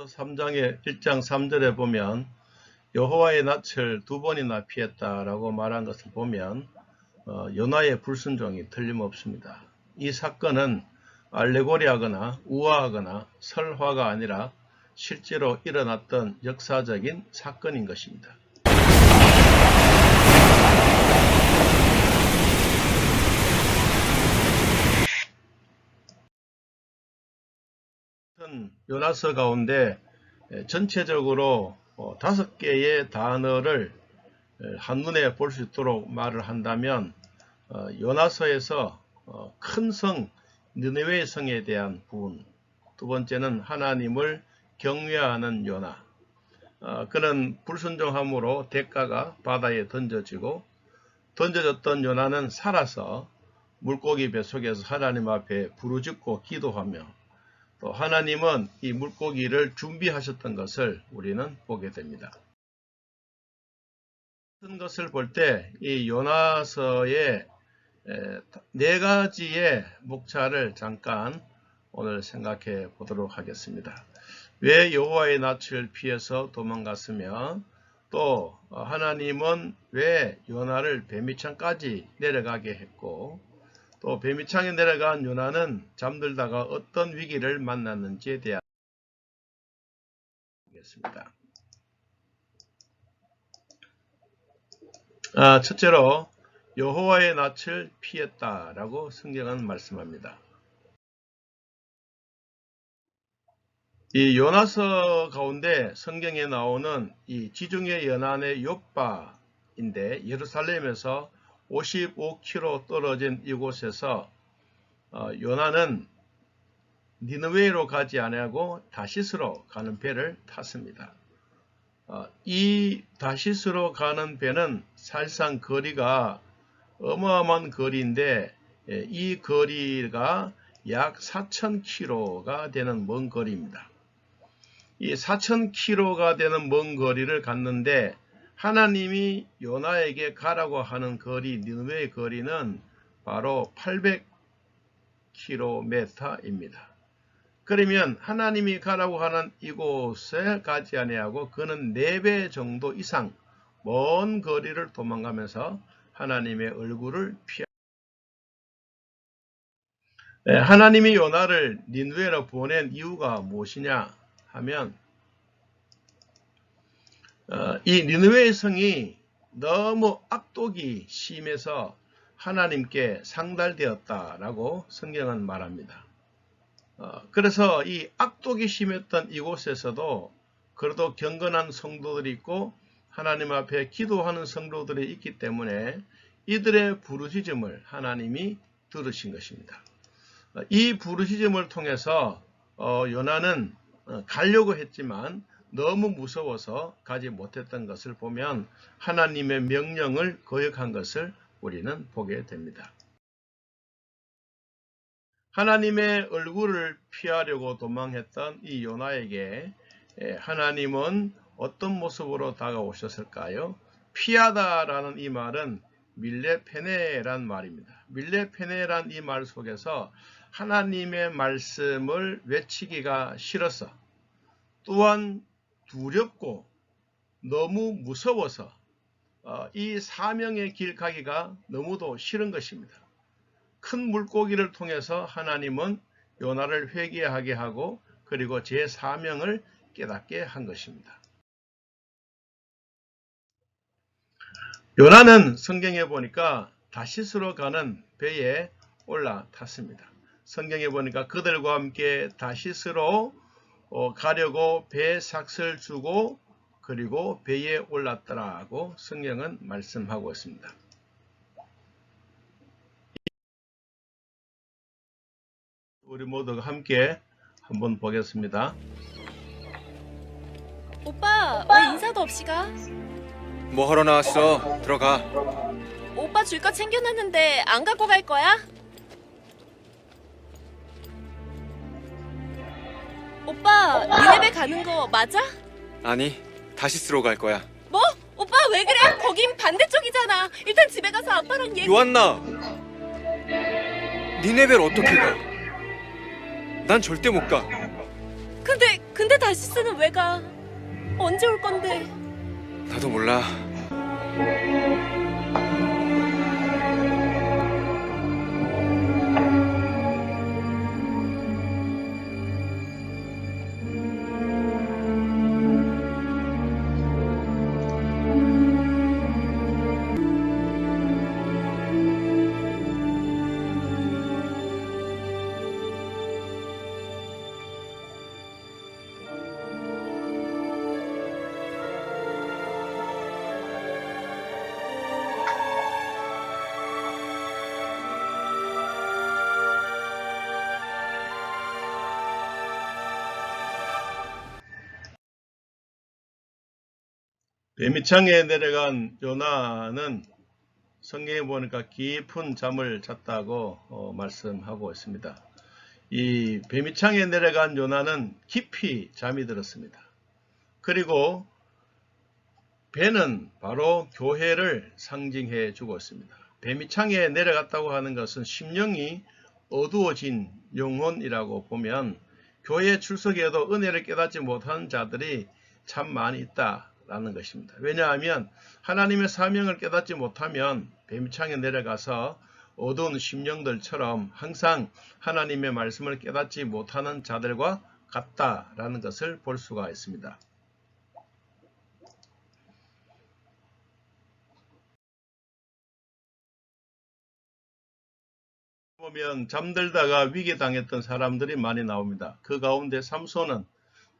3장의 1장 3절에 보면 여호와의 낯을 두 번이나 피했다라고 말한 것을 보면 어, 요나의 불순종이 틀림없습니다. 이 사건은 알레고리하거나 우화하거나 설화가 아니라 실제로 일어났던 역사적인 사건인 것입니다. 같은 요나서 가운데 에, 전체적으로 어, 다섯 개의 단어를 에, 한눈에 볼 수 있도록 말을 한다면 어, 요나서에서 어, 큰성 느네웨 성에 대한 부분. 두 번째는 하나님을 경외하는 요나. 어, 그는 불순종함으로 대가가 바다에 던져지고 던져졌던 요나는 살아서 물고기 뱃속에서 하나님 앞에 부르짖고 기도하며 또 하나님은 이 물고기를 준비하셨던 것을 우리는 보게 됩니다. 같은 것을 볼 때 이 요나서의 에, 네 가지의 목차를 잠깐 오늘 생각해 보도록 하겠습니다. 왜 여호와의 낯을 피해서 도망갔으며 또 하나님은 왜 요나를 뱀이창까지 내려가게 했고 또 뱀이창에 내려간 요나는 잠들다가 어떤 위기를 만났는지에 대한 보겠습니다. 아, 첫째로 여호와의 낯을 피했다라고 성경은 말씀합니다. 이 요나서 가운데 성경에 나오는 이 지중해 연안의 요바인데 예루살렘에서 55km 떨어진 이곳에서 어, 요나는 니느웨이로 가지 아니하고 다시스로 가는 배를 탔습니다. 어, 이 다시스로 가는 배는 사실상 거리가 어마어마한 거리인데 예, 이 거리가 약 4,000km가 되는 먼 거리입니다. 이 4,000km가 되는 먼 거리를 갔는데 하나님이 요나에게 가라고 하는 거리, 니느웨의 거리는 바로 800km입니다. 그러면 하나님이 가라고 하는 이곳에 가지 아니하고 그는 4배 정도 이상 먼 거리를 도망가면서 하나님의 얼굴을 피하 네, 하나님이 요나를 니누에로 보낸 이유가 무엇이냐 하면 어, 이 니느웨의 성이 너무 악독이 심해서 하나님께 상달되었다라고 성경은 말합니다. 어, 그래서 이 악독이 심했던 이곳에서도 그래도 경건한 성도들이 있고 하나님 앞에 기도하는 성도들이 있기 때문에 이들의 부르짖음을 하나님이 들으신 것입니다. 어, 이 부르짖음을 통해서 어, 요나는 어, 가려고 했지만 너무 무서워서 가지 못했던 것을 보면 하나님의 명령을 거역한 것을 우리는 보게 됩니다. 하나님의 얼굴을 피하려고 도망했던 이 요나에게 하나님은 어떤 모습으로 다가오셨을까요? 피하다라는 이 말은 밀레페네란 말입니다. 밀레페네란 이 말 속에서 하나님의 말씀을 외치기가 싫어서 또한 두렵고 너무 무서워서 어, 이 사명의 길 가기가 너무도 싫은 것입니다. 큰 물고기를 통해서 하나님은 요나를 회개하게 하고 그리고 제 사명을 깨닫게 한 것입니다. 요나는 성경에 보니까 다시스로 가는 배에 올라탔습니다. 성경에 보니까 그들과 함께 다시스로 어, 가려고 배 삭슬 주고 그리고 배에 올랐더라고 성경은 말씀하고 있습니다. 우리 모두가 함께 한번 보겠습니다. 오빠, 왜 인사도 없이 가? 뭐 하러 나왔어? 들어가. 오빠 줄 거 챙겨놨는데 안 갖고 갈 거야? 오빠, 니네배 가는 거 맞아? 아니, 다시 쓰러 갈 거야. 뭐? 오빠 왜 그래? 거긴 반대쪽이잖아. 일단 집에 가서 아빠랑 얘기. 요한나! 니네벨 어떻게 가? 난 절대 못 가. 근데 근데 다시스는 왜 가? 언제 올 건데? 나도 몰라. 배미창에 내려간 요나는 성경에 보니까 깊은 잠을 잤다고 어, 말씀하고 있습니다. 이 배미창에 내려간 요나는 깊이 잠이 들었습니다. 그리고 배는 바로 교회를 상징해 주고 있습니다. 배미창에 내려갔다고 하는 것은 심령이 어두워진 영혼이라고 보면 교회 출석에도 은혜를 깨닫지 못하는 자들이 참 많이 있다 라는 것입니다. 왜냐하면 하나님의 사명을 깨닫지 못하면 뱀창에 내려가서 어두운 심령들처럼 항상 하나님의 말씀을 깨닫지 못하는 자들과 같다라는 것을 볼 수가 있습니다. 보면 잠들다가 위기 당했던 사람들이 많이 나옵니다. 그 가운데 삼손은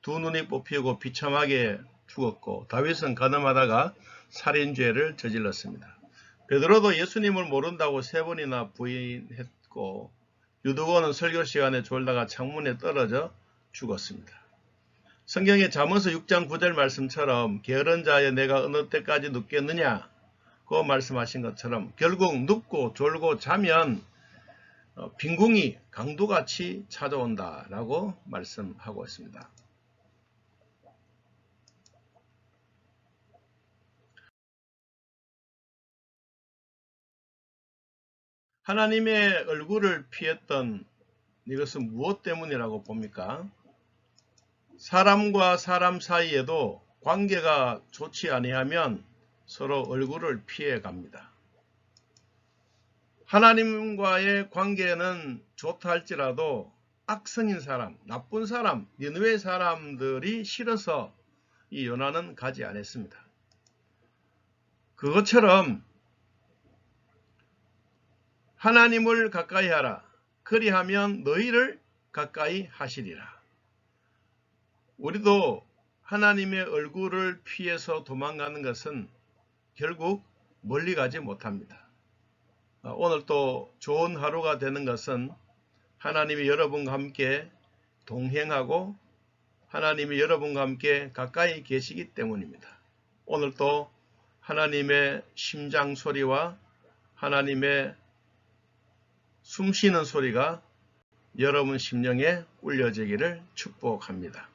두 눈이 뽑히고 비참하게 죽었고 다윗은 가늠하다가 살인죄를 저질렀습니다. 베드로도 예수님을 모른다고 세 번이나 부인했고 유도원은 설교 시간에 졸다가 창문에 떨어져 죽었습니다. 성경의 잠언서 6장 9절 말씀처럼 게으른 자여 내가 어느 때까지 눕겠느냐 그 말씀하신 것처럼 결국 눕고 졸고 자면 어, 빈궁이 강도같이 찾아온다라고 말씀하고 있습니다. 하나님의 얼굴을 피했던 이것은 무엇 때문이라고 봅니까? 사람과 사람 사이에도 관계가 좋지 아니하면 서로 얼굴을 피해 갑니다. 하나님과의 관계는 좋다 할지라도 악성인 사람, 나쁜 사람, 니느웨 사람들이 싫어서 이 요나는 가지 않았습니다. 그것처럼 하나님을 가까이 하라. 그리하면 너희를 가까이 하시리라. 우리도 하나님의 얼굴을 피해서 도망가는 것은 결국 멀리 가지 못합니다. 어, 오늘 또 좋은 하루가 되는 것은 하나님이 여러분과 함께 동행하고 하나님이 여러분과 함께 가까이 계시기 때문입니다. 오늘 또 하나님의 심장 소리와 하나님의 숨쉬는 소리가 여러분 심령에 울려지기를 축복합니다.